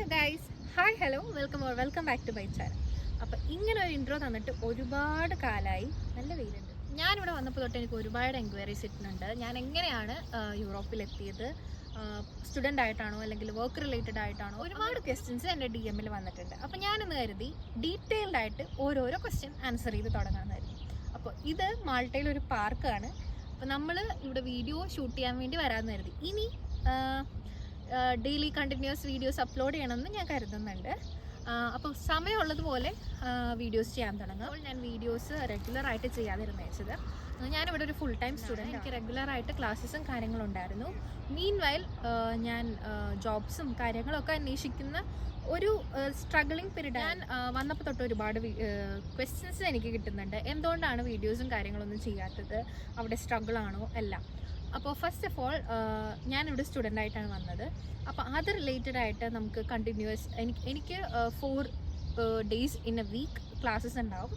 Hello guys hi hello welcome or welcome back to my channel അപ്പോൾ ഇങ്ങനെ ഒരു intro തന്നിട്ട് ഒരുപാട് കാലമായി നല്ല വെയിലുണ്ട്. ഞാനിവിടെ വന്നപ്പോൾ തൊട്ട് എനിക്ക് ഒരുപാട് എൻക്വയറീസ് ഇട്ടുന്നുണ്ട് ഞാൻ എങ്ങനെയാണ് യൂറോപ്പിൽ എത്തിയത് സ്റ്റുഡന്റ് ആയിട്ടാണോ അല്ലെങ്കിൽ വർക്ക് റിലേറ്റഡ് ആയിട്ടാണോ? ഒരുപാട് ക്വസ്റ്റ്യൻസ് എന്റെ ഡി എമ്മിൽ വന്നിട്ടുണ്ട്. അപ്പോൾ ഞാനെന്ന് കരുതി ഡീറ്റെയിൽഡ് ആയിട്ട് ഓരോരോ ക്വസ്റ്റ്യൻ ആൻസർ ചെയ്ത് തുടങ്ങാമെന്ന് കരുതി. അപ്പോൾ ഇത് മാൾട്ടയിൽ ഒരു പാർക്കാണ് അപ്പോൾ നമ്മൾ ഇവിടെ വീഡിയോ ഷൂട്ട് ചെയ്യാൻ വേണ്ടി വരാമെന്ന് കരുതി. ഇനി ഡെയിലി കണ്ടിന്യൂസ് വീഡിയോസ് അപ്ലോഡ് ചെയ്യണമെന്ന് ഞാൻ കരുതുന്നുണ്ട്. അപ്പോൾ സമയമുള്ളതുപോലെ വീഡിയോസ് ചെയ്യാൻ തുടങ്ങും. അപ്പോൾ ഞാൻ വീഡിയോസ് റെഗുലറായിട്ട് ചെയ്യാതിരുന്നു വെച്ചത്. ഞാനിവിടെ ഒരു ഫുൾ ടൈം സ്റ്റുഡന്റ് എനിക്ക് റെഗുലറായിട്ട് ക്ലാസ്സസും കാര്യങ്ങളും ഉണ്ടായിരുന്നു. മീൻ വൈൽ ഞാൻ ജോബ്സും കാര്യങ്ങളൊക്കെ അന്വേഷിക്കുന്ന ഒരു സ്ട്രഗിളിങ് പീരീഡ് ഞാൻ വന്നപ്പോൾ തൊട്ട് ഒരുപാട് ക്വസ്റ്റ്യൻസ് എനിക്ക് കിട്ടുന്നുണ്ട്. എന്തുകൊണ്ടാണ് വീഡിയോസും കാര്യങ്ങളൊന്നും ചെയ്യാത്തത്? അവിടെ സ്ട്രഗിൾ ആണോ? എല്ലാം. അപ്പോൾ ഫസ്റ്റ് ഓഫ് ഓൾ ഞാനിവിടെ സ്റ്റുഡന്റ് ആയിട്ടാണ് വന്നത്. അപ്പോൾ അത് റിലേറ്റഡ് ആയിട്ട് നമുക്ക് കണ്ടിന്യൂസ് എനിക്ക് എനിക്ക് four days in a week classes ഉണ്ടാവും.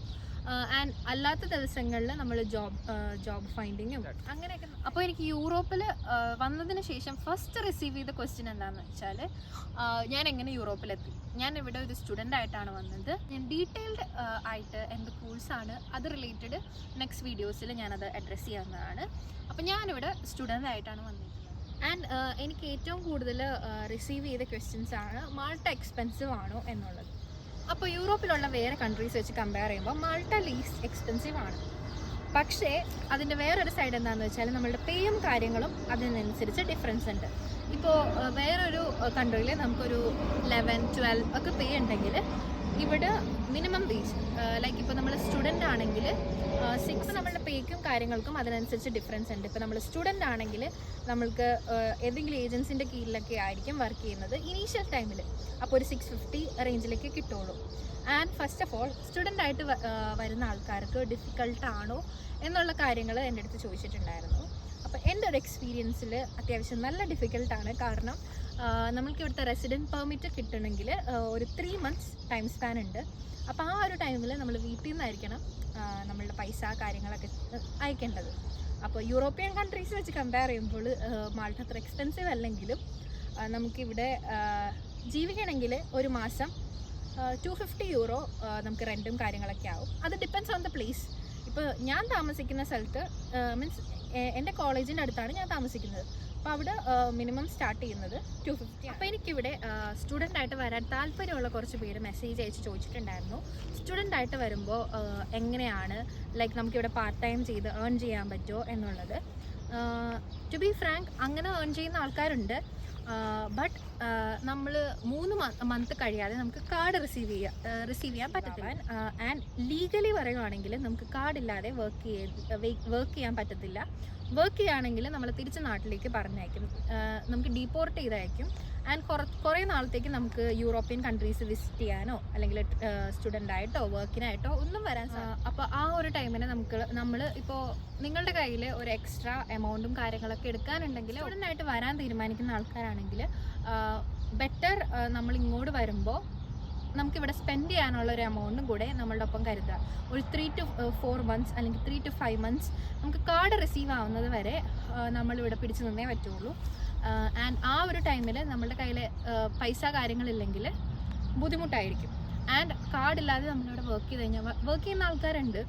ആൻഡ് അല്ലാത്ത ദിവസങ്ങളിൽ നമ്മൾ ജോബ് ജോബ് ഫൈൻഡിങ്ങും അങ്ങനെയൊക്കെ. അപ്പോൾ എനിക്ക് യൂറോപ്പിൽ വന്നതിന് ശേഷം ഫസ്റ്റ് റിസീവ് ചെയ്ത ക്വസ്റ്റ്യൻ എന്താണെന്ന് വെച്ചാൽ ഞാൻ എങ്ങനെ യൂറോപ്പിലെത്തി? ഞാൻ ഇവിടെ ഒരു സ്റ്റുഡന്റ് ആയിട്ടാണ് വന്നത്. ഞാൻ ഡീറ്റെയിൽഡ് ആയിട്ട് എന്ത് കോഴ്സാണ് അത് റിലേറ്റഡ് നെക്സ്റ്റ് വീഡിയോസിൽ ഞാനത് അഡ്രസ്സ് ചെയ്യാവുന്നതാണ്. അപ്പോൾ ഞാനിവിടെ സ്റ്റുഡന്റ് ആയിട്ടാണ് വന്നിരിക്കുന്നത്. ആൻഡ് എനിക്ക് ഏറ്റവും കൂടുതൽ റിസീവ് ചെയ്ത ക്വസ്റ്റ്യൻസ് ആണ് മാൾട്ട എക്സ്പെൻസീവ് ആണോ എന്നുള്ളത്. അപ്പോൾ യൂറോപ്പിലുള്ള വേറെ കൺട്രീസ് വെച്ച് കമ്പയർ ചെയ്യുമ്പോൾ മാൾട്ട ലീസ് എക്സ്പെൻസീവ് ആണ്. പക്ഷേ അതിന്റെ വേറൊരു സൈഡ് എന്താണെന്ന് വെച്ചാൽ നമ്മളുടെ പേയും കാര്യങ്ങളും അതിനനുസരിച്ച് ഡിഫറൻസ് ഉണ്ട്. ഇപ്പോൾ വേറൊരു കൺട്രിയിൽ നമുക്കൊരു ലെവൻ ട്വൽവ് ഒക്കെ പേ ഉണ്ടെങ്കിൽ ഇവിടെ മിനിമം വേജ് ലൈക്ക് ഇപ്പോൾ നമ്മൾ സ്റ്റുഡന്റ് ആണെങ്കിൽ സിക്സ് നമ്മളുടെ പേക്കും കാര്യങ്ങൾക്കും അതിനനുസരിച്ച് ഡിഫറൻസ് ഉണ്ട്. ഇപ്പോൾ നമ്മൾ സ്റ്റുഡന്റ് ആണെങ്കിൽ നമ്മൾക്ക് ഏതെങ്കിലും ഏജൻസിന്റെ കീഴിലൊക്കെ ആയിരിക്കും വർക്ക് ചെയ്യുന്നത് ഇനീഷ്യൽ ടൈമിൽ അപ്പോൾ ഒരു സിക്സ് ഫിഫ്റ്റി റേഞ്ചിലേക്ക് കിട്ടുള്ളൂ. And first of all student ആയിട്ട് വരുന്ന ആൾക്കാർക്ക് ഡിഫിക്കൾട്ട് ആണോ എന്നുള്ള കാര്യങ്ങൾ എന്റെ അടുത്ത് ചോദിച്ചിട്ടുണ്ടായിരുന്നു. അപ്പോൾ എന്റെ ഒരു എക്സ്പീരിയൻസിൽ അത്യാവശ്യം നല്ല ഡിഫിക്കൽട്ടാണ് കാരണം നമ്മൾക്ക് ഇവിടുത്തെ റെസിഡന്റ് പെർമിറ്റ് കിട്ടണമെങ്കിൽ ഒരു ത്രീ മന്ത്സ് ടൈം സ്പാൻ ഉണ്ട്. അപ്പോൾ ആ ഒരു ടൈമിൽ നമ്മൾ വീട്ടിൽ നിന്നായിരിക്കണം നമ്മളുടെ പൈസ കാര്യങ്ങളൊക്കെ അയക്കേണ്ടത്. അപ്പോൾ യൂറോപ്യൻ കൺട്രീസ് വെച്ച് കമ്പയർ ചെയ്യുമ്പോൾ മാൾട്ട അത്ര എക്സ്പെൻസീവ് അല്ലെങ്കിലും നമുക്കിവിടെ ജീവിക്കണമെങ്കിൽ ഒരു മാസം ടു ഫിഫ്റ്റി യൂറോ നമുക്ക് റെന്റും കാര്യങ്ങളൊക്കെ ആവും. അത് ഡിപ്പെൻസ് ഓൺ ദ പ്ലേസ് ഇപ്പോൾ ഞാൻ താമസിക്കുന്ന സ്ഥലത്ത് മീൻസ് എന്റെ കോളേജിന്റെ അടുത്താണ് ഞാൻ താമസിക്കുന്നത്. അപ്പോൾ അവിടെ മിനിമം സ്റ്റാർട്ട് ചെയ്യുന്നത് ടു ഫിഫ്റ്റി അപ്പോൾ എനിക്കിവിടെ സ്റ്റുഡന്റ് ആയിട്ട് വരാൻ താല്പര്യമുള്ള കുറച്ച് പേര് മെസ്സേജ് അയച്ച് ചോദിച്ചിട്ടുണ്ടായിരുന്നു. സ്റ്റുഡന്റ് ആയിട്ട് വരുമ്പോൾ എങ്ങനെയാണ് ലൈക്ക് നമുക്കിവിടെ പാർട്ട് ടൈം ചെയ്ത് ഏൺ ചെയ്യാൻ പറ്റുമോ എന്നുള്ളത്. ടു ബി ഫ്രാങ്ക് അങ്ങനെ ഏൺ ചെയ്യുന്ന ആൾക്കാരുണ്ട്. ബട്ട് നമ്മൾ മൂന്ന് മന്ത് കഴിയാതെ നമുക്ക് കാർഡ് റിസീവ് ചെയ്യാം റിസീവ് ചെയ്യാൻ പറ്റത്തില്ല. ആൻഡ് ലീഗലി പറയുകയാണെങ്കിൽ നമുക്ക് കാർഡില്ലാതെ വർക്ക് ചെയ്ത് വർക്ക് ചെയ്യാൻ പറ്റത്തില്ല. വർക്ക് ചെയ്യുകയാണെങ്കിൽ നമ്മൾ തിരിച്ച് നാട്ടിലേക്ക് പറഞ്ഞയക്കും. നമുക്ക് ഡീപ്പോർട്ട് ചെയ്തയക്കും. ആൻഡ് കുറ കുറേ നാളത്തേക്ക് നമുക്ക് യൂറോപ്യൻ കൺട്രീസ് വിസിറ്റ് ചെയ്യാനോ അല്ലെങ്കിൽ സ്റ്റുഡന്റ് ആയിട്ടോ വർക്കിനായിട്ടോ ഒന്നും വരാൻ അപ്പോൾ ആ ഒരു ടൈമിന് നമുക്ക് നമ്മൾ ഇപ്പോൾ നിങ്ങളുടെ കയ്യിൽ ഒരു എക്സ്ട്രാ എമൗണ്ടും കാര്യങ്ങളൊക്കെ എടുക്കാനുണ്ടെങ്കിൽ സ്റ്റുഡന്റ് ആയിട്ട് വരാൻ തീരുമാനിക്കുന്ന ആൾക്കാരാണെങ്കിൽ ബെറ്റർ നമ്മൾ ഇങ്ങോട്ട് വരുമ്പോൾ നമുക്കിവിടെ സ്പെൻഡ് ചെയ്യാനുള്ള ഒരു എമൗണ്ടും കൂടെ നമ്മളുടെ ഒപ്പം കരുതുക. ഒരു ത്രീ ടു ഫോർ മന്ത്സ് അല്ലെങ്കിൽ ത്രീ ടു ഫൈവ് മന്ത്സ് നമുക്ക് കാർഡ് റിസീവ് ആവുന്നത് വരെ നമ്മളിവിടെ പിടിച്ചു നിന്നേ പറ്റുള്ളൂ. ആൻഡ് ആ ഒരു ടൈമിൽ നമ്മളുടെ കയ്യിൽ പൈസ കാര്യങ്ങളില്ലെങ്കിൽ ബുദ്ധിമുട്ടായിരിക്കും. ആൻഡ് കാർഡില്ലാതെ നമ്മളിവിടെ വർക്ക് ചെയ്ത് കഴിഞ്ഞാൽ വർക്ക് ചെയ്യുന്ന ആൾക്കാരുണ്ട്.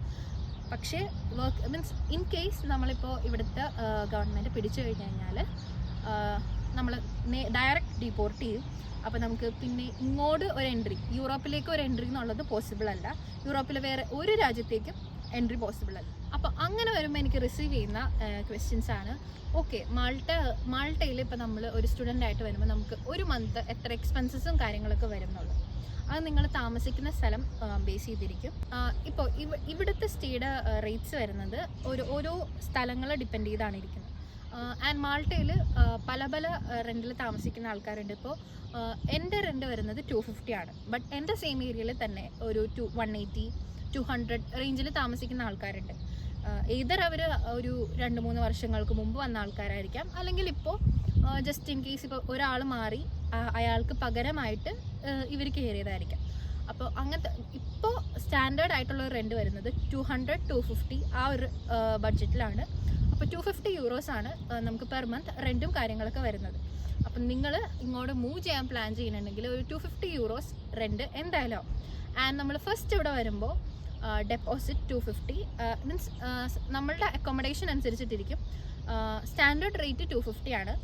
പക്ഷേ വർക്ക് മീൻസ് ഇൻ കേസ് നമ്മളിപ്പോൾ ഇവിടുത്തെ ഗവൺമെന്റ് പിടിച്ചു കഴിഞ്ഞു കഴിഞ്ഞാൽ നമ്മൾ ഡയറക്റ്റ് ഡിപ്പോർട്ട് ചെയ്യും. അപ്പോൾ നമുക്ക് പിന്നെ ഇങ്ങോട്ട് ഒരു എൻട്രി യൂറോപ്പിലേക്ക് ഒരു എൻട്രി എന്നുള്ളത് പോസിബിൾ അല്ല. യൂറോപ്പിലെ വേറെ ഒരു രാജ്യത്തേക്കും എൻട്രി പോസിബിൾ അല്ല. അപ്പോൾ അങ്ങനെ വരുമ്പോൾ എനിക്ക് റിസീവ് ചെയ്യുന്ന ക്വസ്റ്റ്യൻസ് ആണ് ഓക്കെ മാൾട്ട മാൾട്ടയിൽ ഇപ്പോൾ നമ്മൾ ഒരു സ്റ്റുഡന്റ് ആയിട്ട് വരുമ്പോൾ നമുക്ക് ഒരു മന്ത് എത്ര എക്സ്പെൻസസും കാര്യങ്ങളൊക്കെ വരുന്നുള്ളൂ. അത് നിങ്ങൾ താമസിക്കുന്ന സ്ഥലം ബേസ് ചെയ്തിരിക്കും. ഇപ്പോൾ ഇവ ഇവിടുത്തെ സ്റ്റേയുടെ റേറ്റ്സ് വരുന്നത് ഒരു ഓരോ സ്ഥലങ്ങളെ ഡിപ്പെൻഡ് ചെയ്താണ് ഇരിക്കുന്നത്. ആൻഡ് മാൾട്ടയിൽ പല പല റെന്റിൽ താമസിക്കുന്ന ആൾക്കാരുണ്ട്. ഇപ്പോൾ എന്റെ റെന്റ് വരുന്നത് ടു ഫിഫ്റ്റി ആണ്. ബട്ട് എന്റെ സെയിം ഏരിയയിൽ തന്നെ ഒരു two one eighty two hundred റേഞ്ചിൽ താമസിക്കുന്ന ആൾക്കാരുണ്ട്. ഏതർ അവർ ഒരു രണ്ട് മൂന്ന് വർഷങ്ങൾക്ക് മുമ്പ് വന്ന ആൾക്കാരായിരിക്കാം. അല്ലെങ്കിൽ ഇപ്പോൾ ജസ്റ്റ് ഇൻ കേസ് ഇപ്പോൾ ഒരാൾ മാറി അയാൾക്ക് പകരമായിട്ട് ഇവർ കയറിയതായിരിക്കാം. അപ്പോൾ അങ്ങനത്തെ ഇപ്പോൾ സ്റ്റാൻഡേർഡ് ആയിട്ടുള്ള ഒരു റെന്റ് വരുന്നത് ടു ഹൺഡ്രഡ് ടു ഫിഫ്റ്റി ആ ഒരു ബഡ്ജറ്റിലാണ് അപ്പോൾ ടു ഫിഫ്റ്റി യൂറോസ് ആണ് നമുക്ക് പെർ മന്ത് റെന്റും കാര്യങ്ങളൊക്കെ വരുന്നത്. അപ്പം നിങ്ങൾ ഇങ്ങോട്ട് മൂവ് ചെയ്യാൻ പ്ലാൻ ചെയ്യുന്നുണ്ടെങ്കിൽ ഒരു ടു ഫിഫ്റ്റി യൂറോസ് റെന്റ് എന്തായാലും ആൻഡ് നമ്മൾ ഫസ്റ്റ് ഇവിടെ വരുമ്പോൾ ഡെപ്പോസിറ്റ് ടു ഫിഫ്റ്റി മീൻസ് നമ്മളുടെ അക്കോമഡേഷൻ അനുസരിച്ചിട്ടിരിക്കും. സ്റ്റാൻഡേർഡ് റേറ്റ് ടു ഫിഫ്റ്റി ആണ്.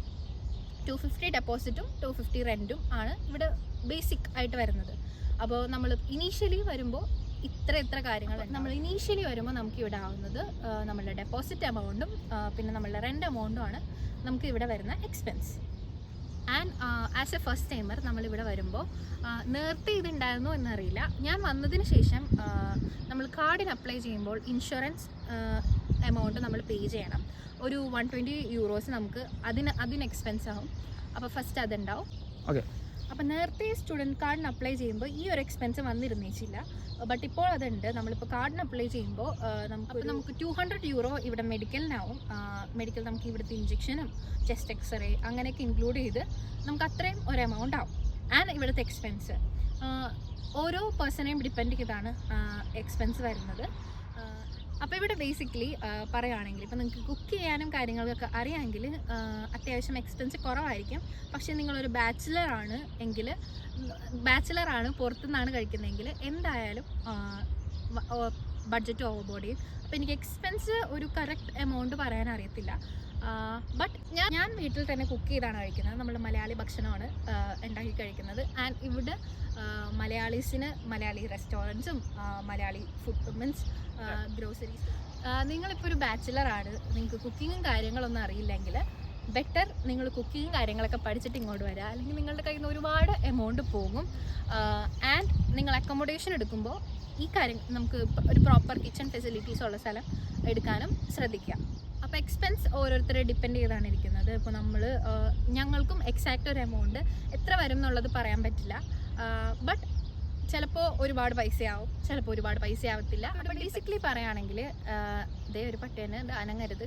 ടു ഫിഫ്റ്റി ഡെപ്പോസിറ്റും ടു ഫിഫ്റ്റി റെന്റും ആണ് ഇവിടെ ബേസിക് ആയിട്ട് വരുന്നത്. അപ്പോൾ നമ്മൾ ഇനീഷ്യലി വരുമ്പോൾ ഇത്ര ഇത്ര കാര്യങ്ങൾ നമ്മൾ ഇനീഷ്യലി വരുമ്പോൾ നമുക്ക് ഇവിടെ ആവുന്നത് നമ്മളുടെ ഡെപ്പോസിറ്റ് എമൗണ്ടും പിന്നെ നമ്മളുടെ റെന്റ് എമൗണ്ടും ആണ് നമുക്ക് ഇവിടെ വരുന്ന expense and as a first timer നമ്മളിവിടെ വരുമ്പോൾ നേരത്തെ ഇതുണ്ടായിരുന്നോ എന്നറിയില്ല. ഞാൻ വന്നതിന് ശേഷം നമ്മൾ കാർഡിന് അപ്ലൈ ചെയ്യുമ്പോൾ ഇൻഷുറൻസ് എമൗണ്ട് നമ്മൾ പേ ചെയ്യണം. ഒരു വൺ ട്വന്റി യൂറോസ് നമുക്ക് അതിന് അതിന് എക്സ്പെൻസ് ആവും. അപ്പോൾ ഫസ്റ്റ് അതുണ്ടാവും. Okay. അപ്പോൾ നേരത്തെ സ്റ്റുഡന്റ് കാർഡിന് അപ്ലൈ ചെയ്യുമ്പോൾ ഈ ഒരു എക്സ്പെൻസ് വന്നിരുന്നേച്ചില്ല. ബട്ട് ഇപ്പോൾ അതുണ്ട്. നമ്മളിപ്പോൾ കാർഡിന് അപ്ലൈ ചെയ്യുമ്പോൾ നമുക്ക് നമുക്ക് ടു ഹൺഡ്രഡ് യൂറോ ഇവിടെ മെഡിക്കലിനാവും മെഡിക്കൽ നമുക്ക് ഇവിടുത്തെ ഇഞ്ചെക്ഷനും ചെസ്റ്റ് എക്സ്റേ അങ്ങനെയൊക്കെ ഇൻക്ലൂഡ് ചെയ്ത് നമുക്ക് അത്രയും ഒരു എമൗണ്ട് ആവും. ആൻഡ് ഇവിടുത്തെ എക്സ്പെൻസ് ഓരോ പേഴ്സണേയും ഡിപ്പെൻഡ് ചെയ്താണ് എക്സ്പെൻസ് വരുന്നത്. അപ്പോൾ ഇവിടെ ബേസിക്കലി പറയുകയാണെങ്കിൽ ഇപ്പോൾ നിങ്ങൾക്ക് കുക്ക് ചെയ്യാനും കാര്യങ്ങൾക്കൊക്കെ അറിയാമെങ്കിൽ അത്യാവശ്യം എക്സ്പെൻസ് കുറവായിരിക്കും. പക്ഷേ നിങ്ങളൊരു ബാച്ചിലർ ആണ് എങ്കിൽ ബാച്ചിലർ ആണ് പുറത്തുനിന്നാണ് കഴിക്കുന്നതെങ്കിൽ എന്തായാലും ബഡ്ജറ്റ് ഓവർ ബോഡി അപ്പോൾ എനിക്ക് എക്സ്പെൻസ് ഒരു കറക്റ്റ് എമൗണ്ട് പറയാൻ അറിയത്തില്ല. ബട്ട് ഞാൻ ഞാൻ വീട്ടിൽ തന്നെ കുക്ക് ചെയ്താണ് കഴിക്കുന്നത്. നമ്മൾ മലയാളി ഭക്ഷണമാണ് ഉണ്ടാക്കി കഴിക്കുന്നത്. ആൻഡ് ഇവിടെ മലയാളീസിന് മലയാളി റെസ്റ്റോറന്റ്സും മലയാളി ഫുഡ് മീൻസ് ഗ്രോസറീസ് നിങ്ങളിപ്പോൾ ഒരു ബാച്ചിലറാണ് നിങ്ങൾക്ക് കുക്കിങ്ങും കാര്യങ്ങളൊന്നും അറിയില്ലെങ്കിൽ ബെറ്റർ നിങ്ങൾ കുക്കിങ്ങും കാര്യങ്ങളൊക്കെ പഠിച്ചിട്ട് ഇങ്ങോട്ട് വരിക അല്ലെങ്കിൽ നിങ്ങളുടെ കയ്യിൽ നിന്ന് ഒരുപാട് എമൗണ്ട് പോകും. ആൻഡ് നിങ്ങൾ അക്കോമഡേഷൻ എടുക്കുമ്പോൾ ഈ കാര്യം നമുക്ക് ഒരു പ്രോപ്പർ കിച്ചൺ ഫെസിലിറ്റീസ് ഉള്ള സ്ഥലം എടുക്കാനും ശ്രദ്ധിക്കുക. അപ്പോൾ എക്സ്പെൻസ് ഓരോരുത്തരെ ഡിപ്പെൻഡ് ചെയ്താണ് ഇരിക്കുന്നത്. ഇപ്പോൾ നമ്മൾ ഞങ്ങൾക്കും എക്സാക്റ്റ് ഒരു എമൗണ്ട് എത്ര വരും എന്നുള്ളത് പറയാൻ പറ്റില്ല. ബട്ട് ചിലപ്പോൾ ഒരുപാട് പൈസയാവും. ചിലപ്പോൾ ഒരുപാട് പൈസ ആവത്തില്ല ബേസിക്കലി പറയുകയാണെങ്കിൽ ഇതേ ഒരു പട്ടേന് അനങ്ങരുത്.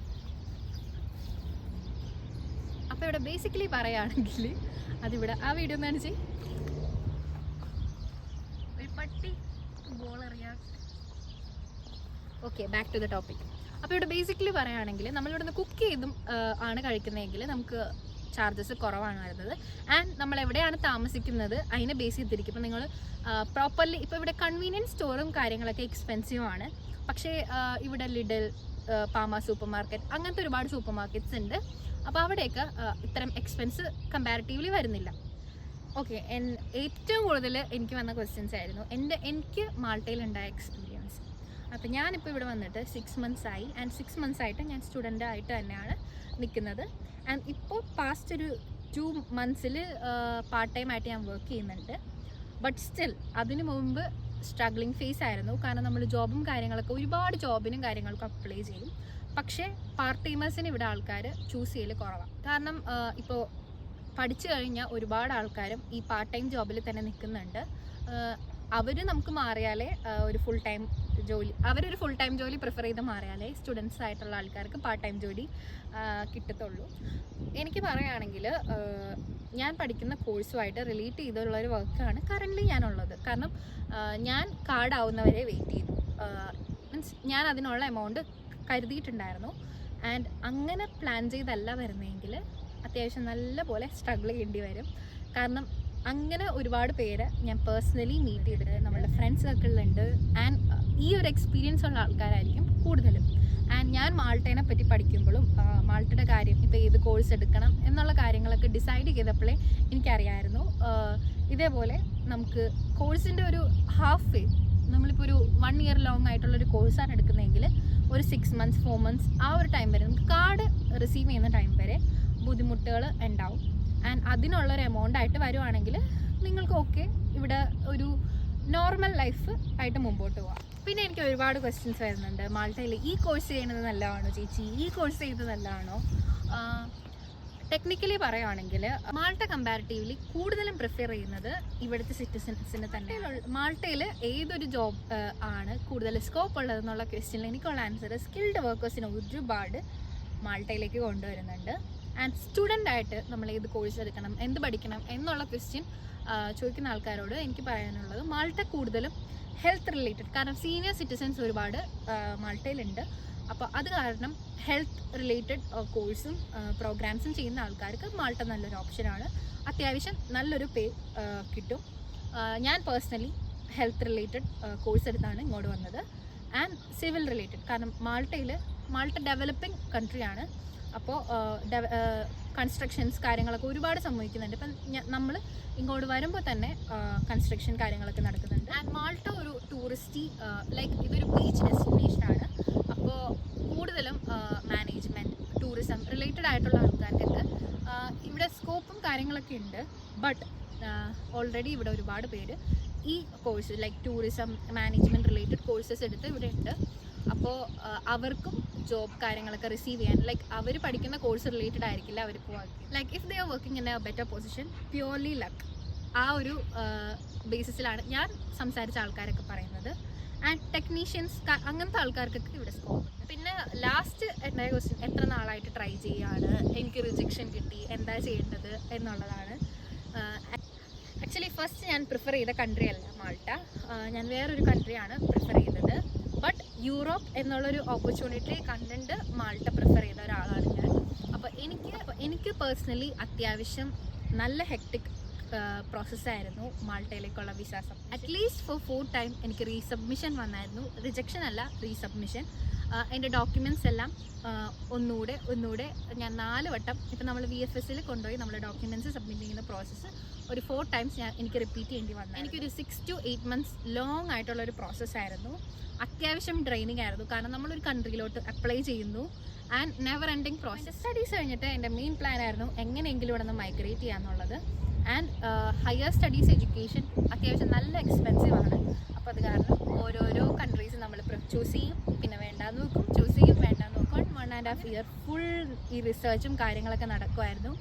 അപ്പോൾ ഇവിടെ ബേസിക്കലി പറയുകയാണെങ്കിൽ അതിവിടെ ആ വീഡിയോ കാണിച്ച്. ഒരു പട്ടി okay back to the topic അപ്പോൾ ഇവിടെ ബേസിക്കലി പറയുകയാണെങ്കിൽ നമ്മളിവിടുന്ന് കുക്ക് ചെയ്തും ആണ് കഴിക്കുന്നതെങ്കിൽ നമുക്ക് ചാർജസ് കുറവാണ് വരുന്നത്. ആൻഡ് നമ്മൾ എവിടെയാണ് താമസിക്കുന്നത് അതിനെ ബേസ് ചെയ്തിരിക്കും ഇപ്പോൾ നിങ്ങൾ പ്രോപ്പർലി ഇപ്പോൾ ഇവിടെ കൺവീനിയൻസ് സ്റ്റോറും കാര്യങ്ങളൊക്കെ എക്സ്പെൻസീവ് ആണ്. പക്ഷേ ഇവിടെ ലിഡൽ പാമ സൂപ്പർ മാർക്കറ്റ് അങ്ങനത്തെ ഒരുപാട് സൂപ്പർ മാർക്കറ്റ്സ് ഉണ്ട്. അപ്പോൾ അവിടെയൊക്കെ ഇത്തരം എക്സ്പെൻസ് കമ്പാരിറ്റീവ്ലി വരുന്നില്ല. ഓക്കെ എൻ ഏറ്റവും കൂടുതൽ എനിക്ക് വന്ന ക്വസ്റ്റ്യൻസ് ആയിരുന്നു. എന്റെ എനിക്ക് മാൾട്ടയിൽ ഉണ്ടായ എക്സ്പീരിയൻസ് അപ്പോൾ ഞാനിപ്പോൾ ഇവിടെ വന്നിട്ട് സിക്സ് മന്ത്സ് ആയി. ആൻഡ് സിക്സ് മന്ത്സ് ആയിട്ട് ഞാൻ സ്റ്റുഡന്റ് ആയിട്ട് തന്നെയാണ് നിൽക്കുന്നത് ആൻഡ് ഇപ്പോൾ പാസ്റ്റ് ഒരു ടു മന്ത്സിൽ പാർട്ട് ടൈം ആയിട്ട് ഞാൻ വർക്ക് ചെയ്യുന്നുണ്ട്. ബട്ട് സ്റ്റിൽ അതിന് മുമ്പ് സ്ട്രഗ്ലിംഗ് ഫേസ് ആയിരുന്നു. കാരണം നമ്മൾ ജോബും കാര്യങ്ങളൊക്കെ ഒരുപാട് ജോബിനും കാര്യങ്ങൾക്കും അപ്ലൈ ചെയ്യും. പക്ഷേ പാർട്ട് ടൈമേഴ്സിന് ഇവിടെ ആൾക്കാർ ചൂസ് ചെയ്യൽ കുറവാണ് കാരണം ഇപ്പോൾ പഠിച്ചു കഴിഞ്ഞാൽ ഒരുപാട് ആൾക്കാരും ഈ പാർട്ട് ടൈം ജോബിൽ തന്നെ നിൽക്കുന്നുണ്ട് അവർ നമുക്ക് മാറിയാലേ ഒരു ഫുൾ ടൈം ജോലി അവരൊരു ഫുൾ ടൈം ജോലി പ്രിഫർ ചെയ്ത് മാറിയാലേ സ്റ്റുഡൻസ് ആയിട്ടുള്ള ആൾക്കാർക്ക് പാർട്ട് ടൈം ജോലി കിട്ടത്തുള്ളൂ. എനിക്ക് പറയുകയാണെങ്കിൽ ഞാൻ പഠിക്കുന്ന കോഴ്സുമായിട്ട് റിലേറ്റ് ചെയ്തുള്ള ഒരു വർക്കാണ് കറന്റ്ലി ഞാനുള്ളത്. കാരണം ഞാൻ കാർഡാവുന്നവരെ വെയിറ്റ് ചെയ്തു. മീൻസ് ഞാൻ അതിനുള്ള എമൗണ്ട് കരുതിയിട്ടുണ്ടായിരുന്നു. ആൻഡ് അങ്ങനെ പ്ലാൻ ചെയ്തല്ല വരുന്നതെങ്കിൽ അത്യാവശ്യം നല്ല പോലെ സ്ട്രഗിൾ ചെയ്യേണ്ടി വരും. കാരണം അങ്ങനെ ഒരുപാട് പേര് ഞാൻ പേഴ്സണലി മീറ്റ് ചെയ്തിട്ട് നമ്മളുടെ ഫ്രണ്ട്സ് സർക്കിളിലുണ്ട് ആൻഡ് ഈ ഒരു എക്സ്പീരിയൻസ് ഉള്ള ആൾക്കാരായിരിക്കും കൂടുതലും. ആൻഡ് ഞാൻ മാൾട്ടേനെ പറ്റി പഠിക്കുമ്പോഴും മാൾട്ടയുടെ കാര്യം ഇപ്പോൾ ഏത് കോഴ്സ് എടുക്കണം എന്നുള്ള കാര്യങ്ങളൊക്കെ ഡിസൈഡ് ചെയ്തപ്പോഴേ എനിക്കറിയായിരുന്നു. ഇതേപോലെ നമുക്ക് കോഴ്സിന്റെ ഒരു ഹാഫ് വേ നമ്മളിപ്പോൾ ഒരു വൺ ഇയർ ലോങ് ആയിട്ടുള്ള ഒരു കോഴ്സാണ് എടുക്കുന്നതെങ്കിൽ ഒരു സിക്സ് മന്ത്സ് ഫോർ മന്ത്സ് ആ ഒരു ടൈം വരെ നമുക്ക് കാർഡ് റിസീവ് ചെയ്യുന്ന ടൈം വരെ ബുദ്ധിമുട്ടുകൾ ഉണ്ടാവും. ആൻഡ് അതിനുള്ള ഒരു എമൗണ്ട് ആയിട്ട് വരുവാണെങ്കിൽ നിങ്ങൾക്ക് ഓക്കെ ഇവിടെ ഒരു നോർമൽ ലൈഫ് ആയിട്ട് മുമ്പോട്ട് പോവാം. പിന്നെ എനിക്ക് ഒരുപാട് ക്വസ്റ്റ്യൻസ് വരുന്നുണ്ട്. മാൾട്ടയിൽ ഈ കോഴ്സ് ചെയ്യുന്നത് നല്ലതാണോ ചേച്ചി? ഈ കോഴ്സ് ചെയ്യുന്നത് നല്ലതാണോ? ടെക്നിക്കലി പറയുവാണെങ്കിൽ മാൾട്ട കമ്പാരിറ്റീവ്ലി കൂടുതലും പ്രിഫർ ചെയ്യുന്നത് ഇവിടുത്തെ സിറ്റിസൺസിന് തന്നെ മാൾട്ടയിൽ ഏതൊരു ജോബ് ആണ് കൂടുതൽ സ്കോപ്പ് ഉള്ളതെന്നുള്ള ക്വസ്റ്റ്യനിൽ എനിക്കുള്ള ആൻസർ സ്കിൽഡ് വർക്കേഴ്സിനെ ഒരുപാട് മാൾട്ടയിലേക്ക് കൊണ്ടുവരുന്നുണ്ട്. ആൻഡ് സ്റ്റുഡന്റ് ആയിട്ട് നമ്മൾ ഏത് കോഴ്സ് എടുക്കണം എന്ത് പഠിക്കണം എന്നുള്ള ക്വസ്റ്റ്യൻ ചോദിക്കുന്ന ആൾക്കാരോട് എനിക്ക് പറയാനുള്ളത് മാൾട്ട കൂടുതലും ഹെൽത്ത് റിലേറ്റഡ് കാരണം സീനിയർ സിറ്റിസൻസ് ഒരുപാട് മാൾട്ടയിലുണ്ട്. അപ്പോൾ അത് കാരണം ഹെൽത്ത് റിലേറ്റഡ് കോഴ്സും പ്രോഗ്രാംസും ചെയ്യുന്ന ആൾക്കാർക്ക് മാൾട്ട നല്ലൊരു ഓപ്ഷനാണ് അത്യാവശ്യം നല്ലൊരു പേ കിട്ടും. ഞാൻ പേഴ്സണലി ഹെൽത്ത് റിലേറ്റഡ് കോഴ്സ് എടുത്താണ് ഇങ്ങോട്ട് വന്നത്. ആൻഡ് സിവിൽ റിലേറ്റഡ് കാരണം മാൾട്ടയിൽ മാൾട്ട ഡെവലപ്പിംഗ് കൺട്രിയാണ് അപ്പോൾ കൺസ്ട്രക്ഷൻസ് കാര്യങ്ങളൊക്കെ ഒരുപാട് സംഭവിക്കുന്നുണ്ട്. ഇപ്പം നമ്മൾ ഇങ്ങോട്ട് വരുമ്പോൾ തന്നെ കൺസ്ട്രക്ഷൻ കാര്യങ്ങളൊക്കെ നടക്കുന്നുണ്ട്. ആൻഡ് മാൾട്ട ഒരു ടൂറിസ്റ്റി ലൈക്ക് ഇതൊരു ബീച്ച് ഡെസ്റ്റിനേഷൻ ആണ്. അപ്പോൾ കൂടുതലും മാനേജ്മെന്റ് ടൂറിസം റിലേറ്റഡ് ആയിട്ടുള്ള ആൾക്കാർക്കൊക്കെ ഇവിടെ സ്കോപ്പും കാര്യങ്ങളൊക്കെ ഉണ്ട്. ബട്ട് ഓൾറെഡി ഇവിടെ ഒരുപാട് പേര് ഈ course like tourism management related courses എടുത്ത് ഇവിടെ ഉണ്ട്. അപ്പോൾ അവർക്കും ജോബ് കാര്യങ്ങളൊക്കെ റിസീവ് ചെയ്യാൻ ലൈക്ക് അവർ പഠിക്കുന്ന കോഴ്സ് റിലേറ്റഡ് ആയിരിക്കില്ല അവർ പോകാൻ like if they are working in a better position purely luck ആ ഒരു ബേസിസിലാണ് ഞാൻ സംസാരിച്ച ആൾക്കാരൊക്കെ പറയുന്നത്. ആൻഡ് ടെക്നീഷ്യൻസ് അങ്ങനത്തെ ആൾക്കാർക്കൊക്കെ ഇവിടെ സ്കോപ്പ് ഉണ്ട്. പിന്നെ ലാസ്റ്റ് എന്റെ ക്വസ്റ്റ്യൻ എത്ര നാളായിട്ട് ട്രൈ ചെയ്യാണ്? എനിക്ക് റിജക്ഷൻ കിട്ടി. എന്താ ചെയ്യേണ്ടത് എന്നുള്ളതാണ്. ആക്ച്വലി ഫസ്റ്റ് ഞാൻ പ്രിഫർ ചെയ്ത കൺട്രി അല്ല മാൾട്ട. ഞാൻ വേറൊരു കൺട്രിയാണ് പ്രിഫർ ചെയ്തത്. ബട്ട് യൂറോപ്പ് എന്നുള്ളൊരു ഓപ്പർച്യൂണിറ്റി കണ്ടിട്ട് മാൾട്ട പ്രിഫർ ചെയ്ത ഒരാളാണ് ഞാൻ. അപ്പോൾ എനിക്ക് എനിക്ക് പേഴ്സണലി അത്യാവശ്യം നല്ല ഹെക്ടിക് പ്രോസസ്സായിരുന്നു മാൾട്ടയിലേക്കുള്ള visa sub at least four four time എനിക്ക് റീസബ്മിഷൻ വന്നായിരുന്നു. റിജക്ഷൻ അല്ല റീസബ്മിഷൻ എന്റെ ഡോക്യുമെന്റ്സ് എല്ലാം ഒന്നുകൂടെ ഒന്നുകൂടെ ഞാൻ നാല് വട്ടം ഇപ്പം നമ്മൾ വി എഫ് എസിൽ കൊണ്ടുപോയി നമ്മൾ ഡോക്യുമെന്റ്സ് സബ്മിറ്റ് ചെയ്യുന്ന പ്രോസസ്സ് ഒരു ഫോർ ടൈംസ് ഞാൻ എനിക്ക് റിപ്പീറ്റ് ചെയ്യേണ്ടി വന്നു എനിക്കൊരു six to eight months long ആയിട്ടുള്ള ഒരു പ്രോസസ്സായിരുന്നു അത്യാവശ്യം ട്രെയിനിങ് ആയിരുന്നു. കാരണം നമ്മളൊരു കൺട്രിയിലോട്ട് അപ്ലൈ ചെയ്യുന്നു. And never ending process studies കഴിഞ്ഞിട്ട് എന്റെ മെയിൻ പ്ലാൻ ആയിരുന്നു എങ്ങനെയെങ്കിലും ഇവിടെ നിന്ന് മൈഗ്രേറ്റ് ചെയ്യാന്നുള്ളത് ആൻഡ് ഹയർ സ്റ്റഡീസ് എഡ്യൂക്കേഷൻ അത്യാവശ്യം നല്ല എക്സ്പെൻസീവ് ആണ്. അപ്പോൾ അത് കാരണം ഓരോരോ കൺട്രീസ് നമ്മൾ ചൂസ് ചെയ്യും പിന്നെ വേണ്ടാന്ന് നോക്കും ചൂസ് ചെയ്യും വേണ്ടാന്ന് നോക്കും one and half year full ഈ റിസർച്ചും കാര്യങ്ങളൊക്കെ നടക്കുമായിരുന്നു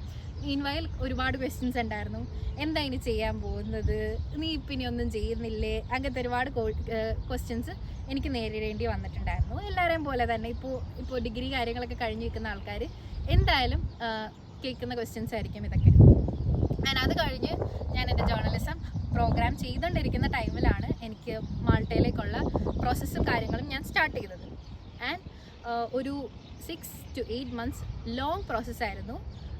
മീൻവയൽ ഒരുപാട് ക്വസ്റ്റ്യൻസ് ഉണ്ടായിരുന്നു. എന്താ ഇനി ചെയ്യാൻ പോകുന്നത്? നീ പിന്നെ ഒന്നും ചെയ്യുന്നില്ലേ? അങ്ങനത്തെ ഒരുപാട് ക്വസ്റ്റ്യൻസ് എനിക്ക് നേരിടേണ്ടി വന്നിട്ടുണ്ടായിരുന്നു. എല്ലാവരെയും പോലെ തന്നെ ഇപ്പോൾ ഇപ്പോൾ ഡിഗ്രി കാര്യങ്ങളൊക്കെ കഴിഞ്ഞ് നിൽക്കുന്ന ആൾക്കാർ എന്തായാലും കേൾക്കുന്ന ക്വസ്റ്റ്യൻസ് ആയിരിക്കും ഇതൊക്കെ. ഞാൻ അത് കഴിഞ്ഞ് ഞാൻ എന്റെ ജേർണലിസം പ്രോഗ്രാം ചെയ്തുകൊണ്ടിരിക്കുന്ന ടൈമിലാണ് എനിക്ക് മാൾട്ടയിലേക്കുള്ള പ്രോസസ്സും കാര്യങ്ങളും ഞാൻ സ്റ്റാർട്ട് ചെയ്തത്. ആൻഡ് ഒരു six to eight months long പ്രോസസ്സായിരുന്നു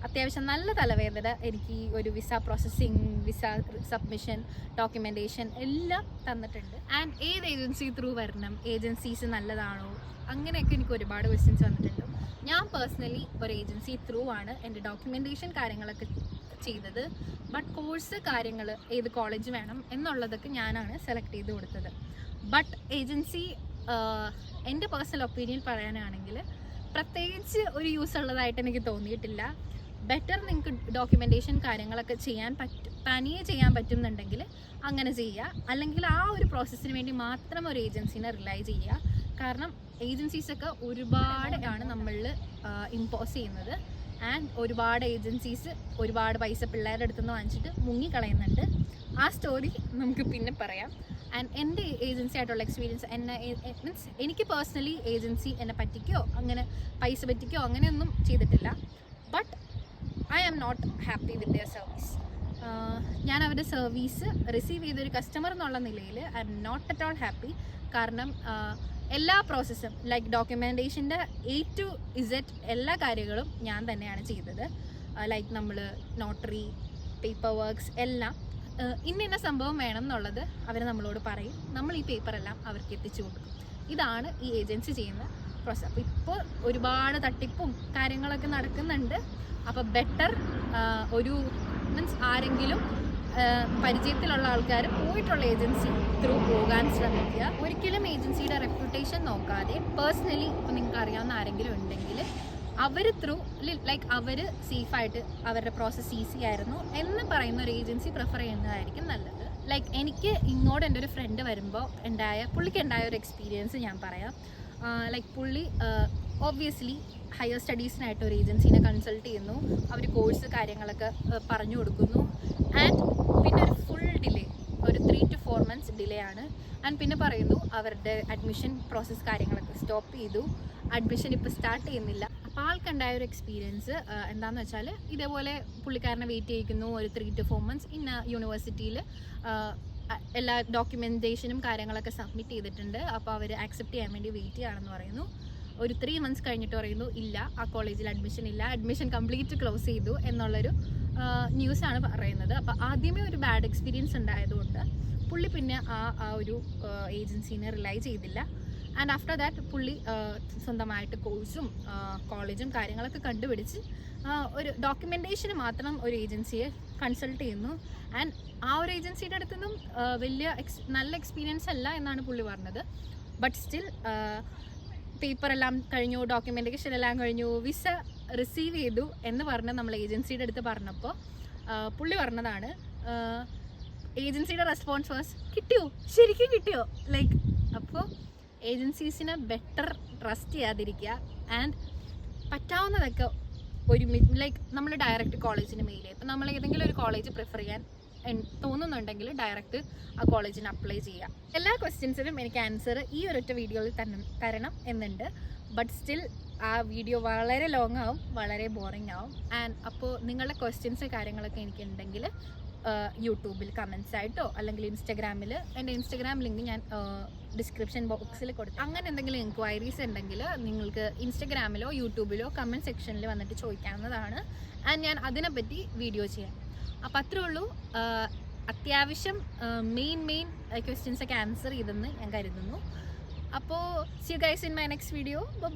അത്യാവശ്യം നല്ല തലവേദന എനിക്ക് ഒരു visa processing visa submission documentation എല്ലാം തന്നിട്ടുണ്ട്. ആൻഡ് ഏത് ഏജൻസി ത്രൂ വരണം? ഏജൻസീസ് നല്ലതാണോ? അങ്ങനെയൊക്കെ എനിക്ക് ഒരുപാട് ക്വസ്റ്റ്യൻസ് വന്നിട്ടുണ്ട്. ഞാൻ പേഴ്സണലി ഒരു ഏജൻസി ത്രൂ ആണ് എന്റെ ഡോക്യുമെന്റേഷൻ കാര്യങ്ങളൊക്കെ ചെയ്തത്. ബട്ട് കോഴ്സ് കാര്യങ്ങൾ ഏത് കോളേജ് വേണം എന്നുള്ളതൊക്കെ ഞാനാണ് സെലക്ട് ചെയ്ത് കൊടുത്തത്. ബട്ട് ഏജൻസി എന്റെ പേഴ്സണൽ ഒപ്പീനിയൻ പറയാനാണെങ്കിൽ പ്രത്യേകിച്ച് ഒരു യൂസ് ഉള്ളതായിട്ട് എനിക്ക് തോന്നിയിട്ടില്ല. ബെറ്റർ നിങ്ങൾക്ക് ഡോക്യുമെന്റേഷൻ കാര്യങ്ങളൊക്കെ ചെയ്യാൻ പറ്റും തനിയെ ചെയ്യാൻ പറ്റുന്നുണ്ടെങ്കിൽ അങ്ങനെ ചെയ്യുക. അല്ലെങ്കിൽ ആ ഒരു പ്രോസസ്സിന് വേണ്ടി മാത്രം ഒരു ഏജൻസിനെ റിലൈ ചെയ്യുക. കാരണം ഏജൻസീസൊക്കെ ഒരുപാട് ആണ് നമ്മളിൽ ഇമ്പോസ് ചെയ്യുന്നത്. ആൻഡ് ഒരുപാട് ഏജൻസീസ് ഒരുപാട് പൈസ പിള്ളേരുടെ അടുത്തുനിന്ന് വാങ്ങിച്ചിട്ട് മുങ്ങിക്കളയുന്നുണ്ട്. ആ സ്റ്റോറി നമുക്ക് പിന്നെ പറയാം. ആൻഡ് എന്റെ ഏജൻസി ആയിട്ടുള്ള എക്സ്പീരിയൻസ് എന്നെ മീൻസ് എനിക്ക് പേഴ്സണലി ഏജൻസി എന്നെ പറ്റിക്കോ അങ്ങനെ പൈസ പറ്റിക്കോ അങ്ങനെയൊന്നും ചെയ്തിട്ടില്ല. But I am not happy with their service ഞാൻ അവരുടെ സർവീസ് റിസീവ് ചെയ്തൊരു കസ്റ്റമർ എന്നുള്ള നിലയിൽ I'm not at all happy കാരണം എല്ലാ പ്രോസസ്സും ലൈക്ക് ഡോക്യുമെന്റേഷന്റെ എ ടു ഇസെറ്റ് എല്ലാ കാര്യങ്ങളും ഞാൻ തന്നെയാണ് ചെയ്തത്. ലൈക്ക് നമ്മൾ നോട്ടറി പേപ്പർ വർക്ക്സ് എല്ലാം. ഇന്ന ഇന്ന സംഭവം വേണം എന്നുള്ളത് അവർ നമ്മളോട് പറയും. നമ്മൾ ഈ പേപ്പറെല്ലാം അവർക്ക് എത്തിച്ചു കൊടുക്കും. ഇതാണ് ഈ ഏജൻസി ചെയ്യുന്ന പ്രോസസ് അപ്പോൾ ഇപ്പോൾ ഒരുപാട് തട്ടിപ്പും കാര്യങ്ങളൊക്കെ നടക്കുന്നുണ്ട്. അപ്പോൾ ബെറ്റർ ഒരു മീൻസ് ആരെങ്കിലും പരിചയത്തിലുള്ള ആൾക്കാർ പോയിട്ടുള്ള ഏജൻസി ത്രൂ പോകാൻ ശ്രമിക്കുക. ഒരിക്കലും ഏജൻസിയുടെ റെപ്യൂട്ടേഷൻ നോക്കാതെ പേഴ്സണലി ഇപ്പം നിങ്ങൾക്ക് അറിയാവുന്ന ആരെങ്കിലും ഉണ്ടെങ്കിൽ അവർ ത്രൂ ലൈക്ക് അവർ സേഫായിട്ട് അവരുടെ പ്രോസസ്സ് ഈസി ആയിരുന്നു എന്ന് പറയുന്ന ഒരു ഏജൻസി പ്രിഫർ ചെയ്യുന്നതായിരിക്കും നല്ലത്. ലൈക്ക് എനിക്ക് ഇങ്ങോട്ട് എന്റെ ഒരു ഫ്രണ്ട് വരുമ്പോൾ ഉണ്ടായ പുള്ളിക്ക് ഉണ്ടായ ഒരു എക്സ്പീരിയൻസ് ഞാൻ പറയാം. ലൈക്ക് പുള്ളി ഓബ്വിയസ്ലി ഹയർ സ്റ്റഡീസിനായിട്ട് ഒരു ഏജൻസിനെ കൺസൾട്ട് ചെയ്യുന്നു. അവർ കോഴ്സ് കാര്യങ്ങളൊക്കെ പറഞ്ഞു കൊടുക്കുന്നു. ആൻഡ് പിന്നെ ഒരു ഫുൾ ഡിലേ ഒരു three to four months delay ആണ്. ആൻഡ് പിന്നെ പറയുന്നു അവരുടെ അഡ്മിഷൻ പ്രോസസ്സ് കാര്യങ്ങളൊക്കെ സ്റ്റോപ്പ് ചെയ്തു. അഡ്മിഷൻ ഇപ്പോൾ സ്റ്റാർട്ട് ചെയ്യുന്നില്ല. ആൾക്കുണ്ടായ ഒരു എക്സ്പീരിയൻസ് എന്താണെന്ന് വെച്ചാൽ ഇതേപോലെ പുള്ളിക്കാരനെ വെയിറ്റ് ചെയ്യിക്കുന്നു ഒരു ത്രീ ടു ഫോർ മന്ത്സ് ഇന്ന യൂണിവേഴ്സിറ്റിയിൽ എല്ലാ ഡോക്യുമെന്റേഷനും കാര്യങ്ങളൊക്കെ സബ്മിറ്റ് ചെയ്തിട്ടുണ്ട്. അപ്പോൾ അവർ ആക്സെപ്റ്റ് ചെയ്യാൻ വേണ്ടി വെയിറ്റ് ചെയ്യുകയാണെന്ന് പറയുന്നു. ഒരു ത്രീ മന്ത്സ് കഴിഞ്ഞിട്ട് പറയുന്നു ഇല്ല ആ കോളേജിൽ അഡ്മിഷൻ ഇല്ല അഡ്മിഷൻ കംപ്ലീറ്റ് ക്ലോസ് ചെയ്തു എന്നുള്ളൊരു ന്യൂസാണ് പറയുന്നത്. അപ്പോൾ ആദ്യമേ ഒരു ബാഡ് എക്സ്പീരിയൻസ് ഉണ്ടായതുകൊണ്ട് പുള്ളി പിന്നെ ആ ആ ഒരു ഏജൻസീനെ റിലൈ ചെയ്തില്ല. ആൻഡ് ആഫ്റ്റർ ദാറ്റ് പുള്ളി സ്വന്തമായിട്ട് കോഴ്സും കോളേജും കാര്യങ്ങളൊക്കെ കണ്ടുപിടിച്ച് ഒരു ഡോക്യുമെന്റേഷന് മാത്രം ഒരു ഏജൻസിയെ കൺസൾട്ട് ചെയ്യുന്നു. ആൻഡ് ആ ഒരു ഏജൻസിയുടെ അടുത്തു നിന്നും വലിയ എക്സ് നല്ല എക്സ്പീരിയൻസ് അല്ല എന്നാണ് പുള്ളി പറഞ്ഞത്. ബട്ട് സ്റ്റിൽ പേപ്പർ എല്ലാം കഴിഞ്ഞു ഡോക്യുമെന്റേഷൻ എല്ലാം കഴിഞ്ഞു വിസ റിസീവ് ചെയ്തു എന്ന് പറഞ്ഞ് നമ്മൾ ഏജൻസിയുടെ അടുത്ത് പറഞ്ഞപ്പോൾ പുള്ളി പറഞ്ഞതാണ് ഏജൻസിയുടെ റെസ്പോൺസ് വാസ് കിട്ടിയോ? ശരിക്കും കിട്ടിയോ? ലൈക്ക് അപ്പോൾ ഏജൻസീസിനെ ബെറ്റർ ട്രസ്റ്റ് ചെയ്യാതിരിക്കുക ആൻഡ് പറ്റാവുന്നതൊക്കെ ഒരു ലൈക്ക് നമ്മൾ ഡയറക്റ്റ് കോളേജിന് മെയിൽ ചെയ്യുക ഇപ്പം നമ്മൾ ഏതെങ്കിലും ഒരു കോളേജ് പ്രിഫർ ചെയ്യാൻ തോന്നുന്നുണ്ടെങ്കിൽ ഡയറക്റ്റ് ആ കോളേജിന് അപ്ലൈ ചെയ്യുക. എല്ലാ ക്വസ്റ്റ്യൻസിനും എനിക്ക് ആൻസർ ഈ ഒരൊറ്റ വീഡിയോയിൽ തന്നെ തരണം എന്നുണ്ട്. ബട്ട് സ്റ്റിൽ ആ വീഡിയോ വളരെ ലോങ് ആവും വളരെ ബോറിംഗ് ആവും. ആൻഡ് അപ്പോൾ നിങ്ങളുടെ ക്വസ്റ്റ്യൻസ് കാര്യങ്ങളൊക്കെ എനിക്ക് ഉണ്ടെങ്കിൽ യൂട്യൂബിൽ കമൻസ് ആയിട്ടോ അല്ലെങ്കിൽ ഇൻസ്റ്റഗ്രാമിൽ എന്റെ ഇൻസ്റ്റഗ്രാം ലിങ്ക് ഞാൻ ഡിസ്ക്രിപ്ഷൻ ബോക്സിൽ കൊടുത്തു അങ്ങനെ എന്തെങ്കിലും എൻക്വയറീസ് ഉണ്ടെങ്കിൽ നിങ്ങൾക്ക് ഇൻസ്റ്റഗ്രാമിലോ യൂട്യൂബിലോ കമന്റ് സെക്ഷനിൽ വന്നിട്ട് ചോദിക്കാവുന്നതാണ്. ആൻഡ് ഞാൻ അതിനെപ്പറ്റി വീഡിയോ ചെയ്യാം. അപ്പം അത്രേ ഉള്ളൂ. അത്യാവശ്യം മെയിൻ മെയിൻ ക്വസ്റ്റ്യൻസൊക്കെ ആൻസർ ചെയ്തെന്ന് ഞാൻ കരുതുന്നു. അപ്പോൾ see guys in my next video bye